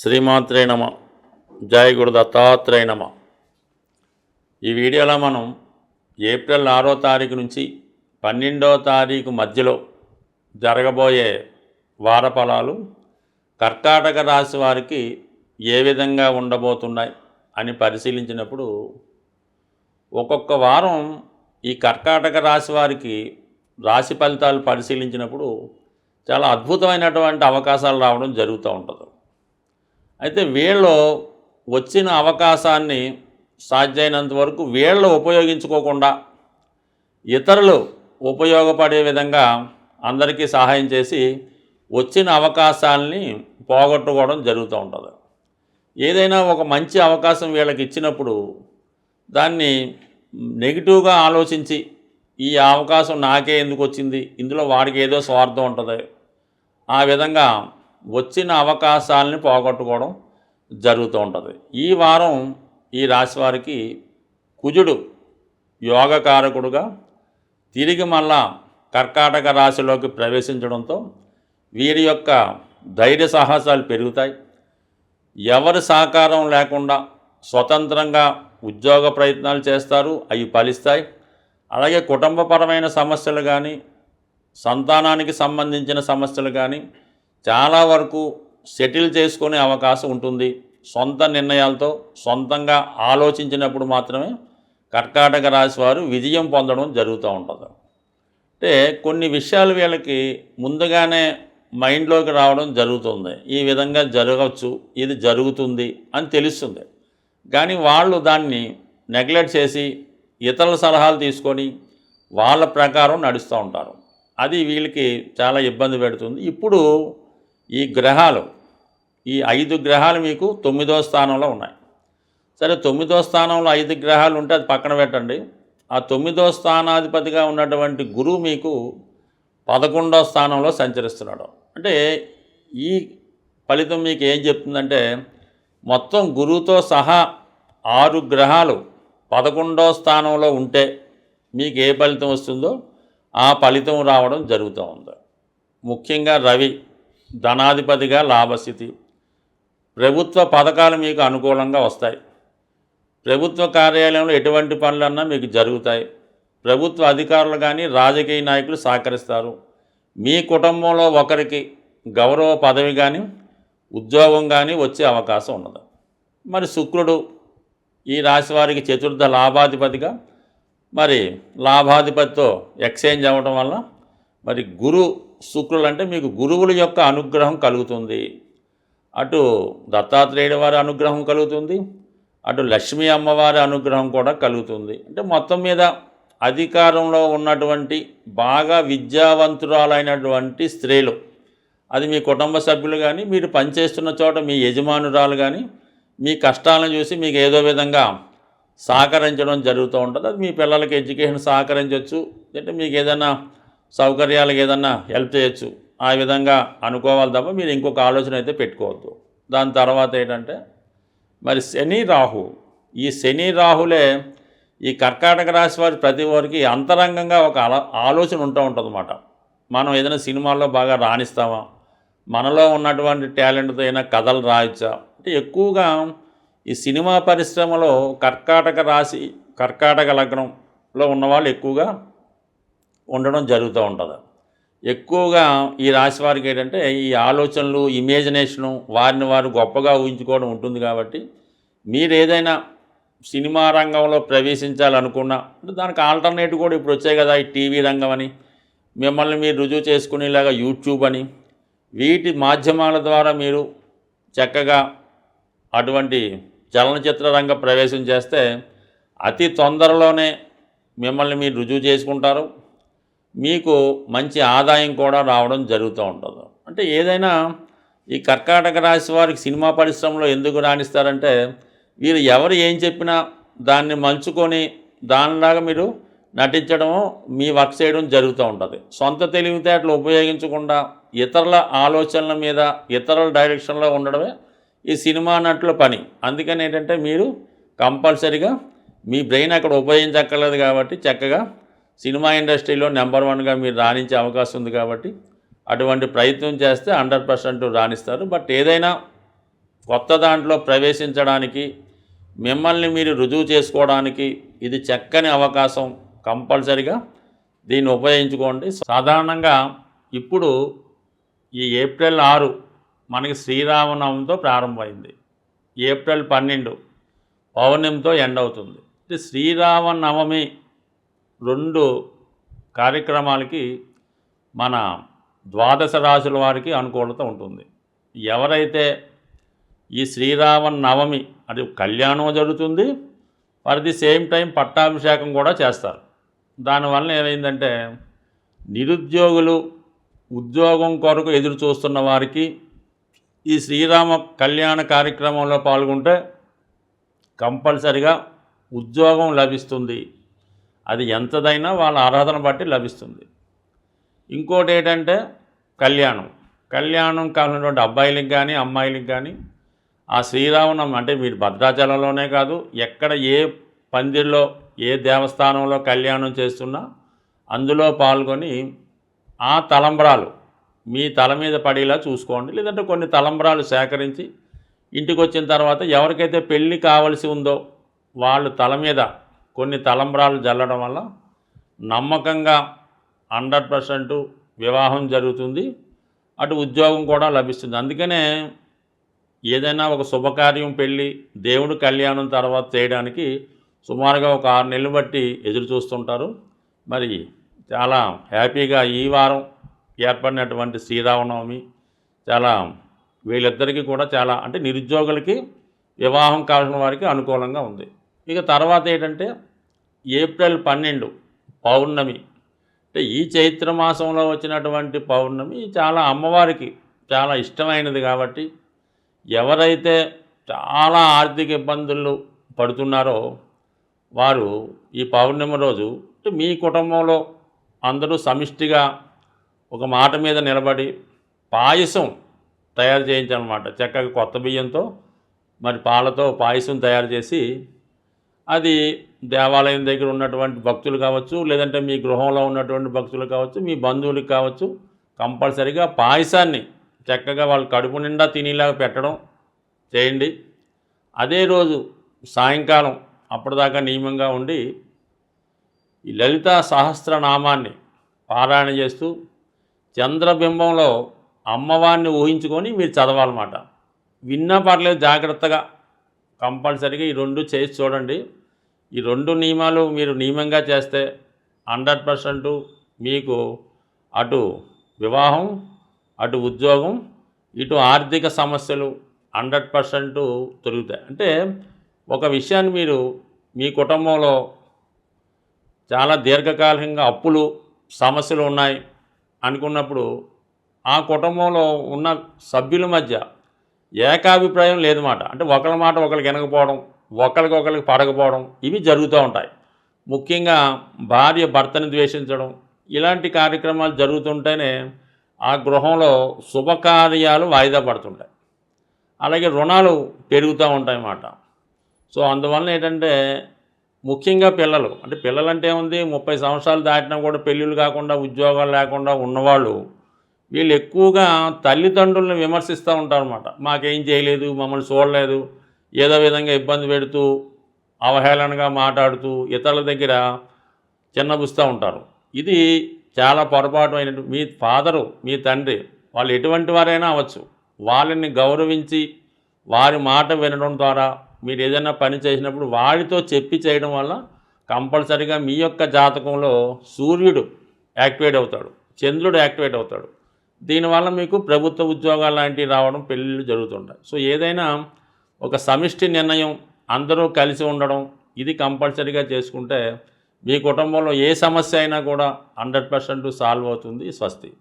శ్రీమాత్రే నమ. జయ గురు దత్తాత్రేయ నమ. ఈ వీడియోలో మనం ఏప్రిల్ ఆరో తారీఖు నుంచి పన్నెండో తారీఖు మధ్యలో జరగబోయే వార ఫలాలు కర్కాటక రాశి వారికి ఏ విధంగా ఉండబోతున్నాయి అని పరిశీలించినప్పుడు ఒక్కొక్క వారం ఈ కర్కాటక రాశి వారికి రాశి ఫలితాలు పరిశీలించినప్పుడు చాలా అద్భుతమైనటువంటి అవకాశాలు రావడం జరుగుతూ ఉంటుంది. అయితే వీళ్ళు వచ్చిన అవకాశాన్ని సాధ్యమైనంత వరకు వీళ్ళు ఉపయోగించుకోకుండా ఇతరులు ఉపయోగపడే విధంగా అందరికీ సహాయం చేసి వచ్చిన అవకాశాలని పోగొట్టుకోవడం జరుగుతూ ఉంటుంది. ఏదైనా ఒక మంచి అవకాశం వీళ్ళకి ఇచ్చినప్పుడు దాన్ని నెగిటివ్గా ఆలోచించి ఈ అవకాశం నాకే ఎందుకు వచ్చింది? ఇందులో వాడికి ఏదో స్వార్థం ఉంటుంది. ఆ విధంగా వచ్చిన అవకాశాలని పోగొట్టుకోవడం జరుగుతూ ఉంటుంది. ఈ వారం ఈ రాశి వారికి కుజుడు యోగకారకుడుగా తిరిగి మళ్ళా కర్కాటక రాశిలోకి ప్రవేశించడంతో వీరి యొక్క ధైర్య సాహసాలు పెరుగుతాయి. ఎవరి సహకారం లేకుండా స్వతంత్రంగా ఉద్యోగ ప్రయత్నాలు చేస్తారు అవి ఫలిస్తాయి. అలాగే కుటుంబపరమైన సమస్యలు కానీ సంతానానికి సంబంధించిన సమస్యలు కానీ చాలా వరకు సెటిల్ చేసుకునే అవకాశం ఉంటుంది. సొంత నిర్ణయాలతో సొంతంగా ఆలోచించినప్పుడు మాత్రమే కర్కాటక రాశి వారు విజయం పొందడం జరుగుతూ ఉంటుంది. అంటే కొన్ని విషయాలు వీళ్ళకి ముందుగానే మైండ్లోకి రావడం జరుగుతుంది. ఈ విధంగా జరగవచ్చు ఇది జరుగుతుంది అని తెలుస్తుంది. కానీ వాళ్ళు దాన్ని నెగ్లెక్ట్ చేసి ఇతరుల సలహాలు తీసుకొని వాళ్ళ ప్రకారం నడుస్తూ ఉంటారు. అది వీళ్ళకి చాలా ఇబ్బంది పెడుతుంది. ఇప్పుడు ఈ గ్రహాలు ఈ ఐదు గ్రహాలు మీకు తొమ్మిదో స్థానంలో ఉన్నాయి. సరే తొమ్మిదో స్థానంలో ఐదు గ్రహాలు ఉంటే అది పక్కన పెట్టండి. ఆ తొమ్మిదో స్థానాధిపతిగా ఉన్నటువంటి గురువు మీకు పదకొండో స్థానంలో సంచరిస్తున్నాడు. అంటే ఈ ఫలితం మీకు ఏం చెప్తుందంటే మొత్తం గురువుతో సహా ఆరు గ్రహాలు పదకొండో స్థానంలో ఉంటే మీకు ఏ ఫలితం వస్తుందో ఆ ఫలితం రావడం జరుగుతూ ఉంది. ముఖ్యంగా రవి ధనాధిపతిగా లాభస్థితి. ప్రభుత్వ పథకాలు మీకు అనుకూలంగా వస్తాయి. ప్రభుత్వ కార్యాలయంలో ఎటువంటి పనులన్నా మీకు జరుగుతాయి. ప్రభుత్వ అధికారులు కానీ రాజకీయ నాయకులు సహకరిస్తారు. మీ కుటుంబంలో ఒకరికి గౌరవ పదవి కానీ ఉద్యోగం కానీ వచ్చే అవకాశం ఉన్నది. మరి శుక్రుడు ఈ రాశి వారికి చతుర్థ లాభాధిపతిగా మరి లాభాధిపతితో ఎక్స్చేంజ్ అవ్వడం వల్ల మరి గురు శుక్రులు అంటే మీకు గురువుల యొక్క అనుగ్రహం కలుగుతుంది. అటు దత్తాత్రేయుడి వారి అనుగ్రహం కలుగుతుంది. అటు లక్ష్మీ అమ్మవారి అనుగ్రహం కూడా కలుగుతుంది. అంటే మొత్తం మీద అధికారంలో ఉన్నటువంటి బాగా విద్యావంతురాలైనటువంటి స్త్రీలు అది మీ కుటుంబ సభ్యులు కానీ మీరు పనిచేస్తున్న చోట మీ యజమానురాలు కానీ మీ కష్టాలను చూసి మీకు ఏదో విధంగా సహకరించడం జరుగుతూ ఉంటుంది. అది మీ పిల్లలకి ఎడ్యుకేషన్ సహకరించవచ్చు అంటే మీకు ఏదైనా సౌకర్యాలకు ఏదన్నా హెల్ప్ చేయొచ్చు. ఆ విధంగా అనుకోవాలి తప్ప మీరు ఇంకొక ఆలోచన అయితే పెట్టుకోవద్దు. దాని తర్వాత ఏంటంటే మరి శని రాహు. ఈ శని రాహులే ఈ కర్కాటక రాశి వారి ప్రతి వారికి అంతరంగంగా ఒక ఆలో- ఆలోచన ఉంటూ ఉంటుందన్నమాట. మనం ఏదైనా సినిమాల్లో బాగా రాణిస్తామా? మనలో ఉన్నటువంటి టాలెంట్తో అయినా కథలు రాయొచ్చా? అంటే ఎక్కువగా ఈ సినిమా పరిశ్రమలో కర్కాటక రాశి కర్కాటక లగ్నంలో ఉన్నవాళ్ళు ఎక్కువగా ఉండడం జరుగుతూ ఉంటుంది. ఎక్కువగా ఈ రాశి వారికి ఏంటంటే ఈ ఆలోచనలు ఇమేజినేషను వారిని వారు గొప్పగా ఊహించుకోవడం ఉంటుంది కాబట్టి మీరు ఏదైనా సినిమా రంగంలో ప్రవేశించాలనుకున్నా అంటే దానికి ఆల్టర్నేటివ్ కూడా ఇప్పుడు వచ్చాయి కదా ఈ టీవీ రంగం అని మిమ్మల్ని మీరు రుజువు చేసుకునేలాగా యూట్యూబ్ అని వీటి మాధ్యమాల ద్వారా మీరు చక్కగా అటువంటి చలనచిత్ర రంగ ప్రవేశం చేస్తే అతి తొందరలోనే మిమ్మల్ని మీరు రుజువు చేసుకుంటారు. మీకు మంచి ఆదాయం కూడా రావడం జరుగుతూ ఉంటుంది. అంటే ఏదైనా ఈ కర్కాటక రాశి వారికి సినిమా పరిశ్రమలో ఎందుకు రాణిస్తారంటే వీరు ఎవరు ఏం చెప్పినా దాన్ని మలుచుకొని దానిలాగా మీరు నటించడం మీ వర్క్ చేయడం జరుగుతూ ఉంటుంది. సొంత తెలివితేటలు ఉపయోగించకుండా ఇతరుల ఆలోచనల మీద ఇతరుల డైరెక్షన్లో ఉండడమే ఈ సినిమా నటుల పని. అందుకని ఏంటంటే మీరు కంపల్సరిగా మీ బ్రెయిన్ అక్కడ ఉపయోగించక్కర్లేదు కాబట్టి చక్కగా సినిమా ఇండస్ట్రీలో నెంబర్ వన్గా మీరు రాణించే అవకాశం ఉంది కాబట్టి అటువంటి ప్రయత్నం చేస్తే హండ్రెడ్ పర్సెంట్ రాణిస్తారు. బట్ ఏదైనా కొత్త దాంట్లో ప్రవేశించడానికి మిమ్మల్ని మీరు రుజువు చేసుకోవడానికి ఇది చక్కని అవకాశం కంపల్సరిగా దీన్ని ఉపయోగించుకోండి. సాధారణంగా ఇప్పుడు ఈ ఏప్రిల్ ఆరు మనకి శ్రీరామనవమితో ప్రారంభమైంది. ఏప్రిల్ పన్నెండు పౌర్ణమితో ఎండ్ అవుతుంది. శ్రీరామనవమి రెండు కార్యక్రమాలకి మన ద్వాదశ రాశుల వారికి అనుకూలత ఉంటుంది. ఎవరైతే ఈ శ్రీరామ నవమి అది కళ్యాణం జరుగుతుంది వారి ది సేమ్ టైం పట్టాభిషేకం కూడా చేస్తారు. దానివల్ల ఏమైందంటే నిరుద్యోగులు ఉద్యోగం కొరకు ఎదురు చూస్తున్న వారికి ఈ శ్రీరామ కళ్యాణ కార్యక్రమంలో పాల్గొంటే కంపల్సరిగా ఉద్యోగం లభిస్తుంది. అది ఎంతదైనా వాళ్ళ ఆరాధన బట్టి లభిస్తుంది. ఇంకోటి ఏంటంటే కళ్యాణం. కళ్యాణం కానటువంటి అబ్బాయిలకు కానీ అమ్మాయిలకు కానీ ఆ శ్రీరామనం అంటే మీరు భద్రాచలంలోనే కాదు ఎక్కడ ఏ పందిర్లో ఏ దేవస్థానంలో కళ్యాణం చేస్తున్నా అందులో పాల్గొని ఆ తలంబ్రాలు మీ తల మీద పడేలా చూసుకోండి. లేదంటే కొన్ని తలంబ్రాలు సేకరించి ఇంటికి వచ్చిన తర్వాత ఎవరికైతే పెళ్ళి కావలసి ఉందో వాళ్ళు తల మీద కొన్ని తలంబ్రాలు జల్లడం వల్ల నమ్మకంగా హండ్రెడ్ పర్సెంట్ వివాహం జరుగుతుంది. అటు ఉద్యోగం కూడా లభిస్తుంది. అందుకనే ఏదైనా ఒక శుభకార్యం పెళ్ళి దేవుడు కళ్యాణం తర్వాత చేయడానికి సుమారుగా ఒక ఆరు నెలలు బట్టి ఎదురు చూస్తుంటారు. మరి చాలా హ్యాపీగా ఈ వారం ఏర్పడినటువంటి శ్రీరామనవమి చాలా వీళ్ళిద్దరికీ కూడా చాలా అంటే నిరుద్యోగులకి వివాహం కావాల్సిన వారికి అనుకూలంగా ఉంది. ఇక తర్వాత ఏంటంటే ఏప్రిల్ పన్నెండు పౌర్ణమి. అంటే ఈ చైత్ర మాసంలో వచ్చినటువంటి పౌర్ణమి చాలా అమ్మవారికి చాలా ఇష్టమైనది కాబట్టి ఎవరైతే చాలా ఆర్థిక ఇబ్బందులు పడుతున్నారో వారు ఈ పౌర్ణమి రోజు మీ కుటుంబంలో అందరూ సమిష్టిగా ఒక మాట మీద నిలబడి పాయసం తయారు చేయించనమాట చక్కగా కొత్త బియ్యంతో మరి పాలతో పాయసం తయారు చేసి అది దేవాలయం దగ్గర ఉన్నటువంటి భక్తులు కావచ్చు లేదంటే మీ గృహంలో ఉన్నటువంటి భక్తులు కావచ్చు మీ బంధువులకు కావచ్చు కంపల్సరిగా పాయసాన్ని చక్కగా వాళ్ళు కడుపు నిండా తినేలాగా పెట్టడం చేయండి. అదే రోజు సాయంకాలం అప్పటిదాకా నియమంగా ఉండి ఈ లలిత సహస్రనామాన్ని పారాయణ చేస్తూ చంద్రబింబంలో అమ్మవారిని ఊహించుకొని మీరు చదవాలన్నమాట. విన్నా పర్లేదు జాగ్రత్తగా. కంపల్సరీగా ఈ రెండు చేసి చూడండి. ఈ రెండు నియమాలు మీరు నియమంగా చేస్తే హండ్రెడ్ పర్సెంట్ మీకు అటు వివాహం అటు ఉద్యోగం ఇటు ఆర్థిక సమస్యలు హండ్రెడ్ పర్సెంట్ తొలుగుతాయి. అంటే ఒక విషయాన్ని మీరు మీ కుటుంబంలో చాలా దీర్ఘకాలికంగా అప్పులు సమస్యలు ఉన్నాయి అనుకున్నప్పుడు ఆ కుటుంబంలో ఉన్న సభ్యుల మధ్య ఏకాభిప్రాయం లేదన్నమాట. అంటే ఒకరి మాట ఒకరికి వినకపోవడం ఒకరికొకరికి పడకపోవడం ఇవి జరుగుతూ ఉంటాయి. ముఖ్యంగా భార్య భర్తని ద్వేషించడం ఇలాంటి కార్యక్రమాలు జరుగుతుంటేనే ఆ గృహంలో శుభకార్యాలు వాయిదా పడుతుంటాయి. అలాగే రుణాలు పెరుగుతూ ఉంటాయి అన్నమాట సో అందువల్ల ఏంటంటే ముఖ్యంగా పిల్లలు అంటే పిల్లలంటే ఉంది ముప్పై సంవత్సరాలు దాటినా కూడా పెళ్ళిళ్ళు కాకుండా ఉద్యోగాలు లేకుండా ఉన్నవాళ్ళు వీళ్ళు ఎక్కువగా తల్లిదండ్రులను విమర్శిస్తూ ఉంటారు అనమాట మాకేం చేయలేదు మమ్మల్ని చూడలేదు ఏదో విధంగా ఇబ్బంది పెడుతూ అవహేళనగా మాట్లాడుతూ ఇతరుల దగ్గర చిన్నబుస్తూ ఉంటారు. ఇది చాలా పొరపాటు అయినట్టు మీ ఫాదరు మీ తండ్రి వాళ్ళు ఎటువంటి వారైనా అవ్వచ్చు. వాళ్ళని గౌరవించి వారి మాట వినడం ద్వారా మీరు ఏదైనా పని చేసినప్పుడు వారితో చెప్పి చేయడం వల్ల కంపల్సరిగా మీ యొక్క జాతకంలో సూర్యుడు యాక్టివేట్ అవుతాడు చంద్రుడు యాక్టివేట్ అవుతాడు. దీనివల్ల మీకు ప్రభుత్వ ఉద్యోగాలు లాంటివి రావడం పెళ్ళిళ్ళు జరుగుతుంటాయి. సో ఏదైనా ఒక సమిష్టి నిర్ణయం అందరూ కలిసి ఉండడం ఇది కంపల్సరీగా చేసుకుంటే మీ కుటుంబంలో ఏ సమస్య అయినా కూడా హండ్రెడ్ పర్సెంట్ సాల్వ్ అవుతుంది స్వస్తి.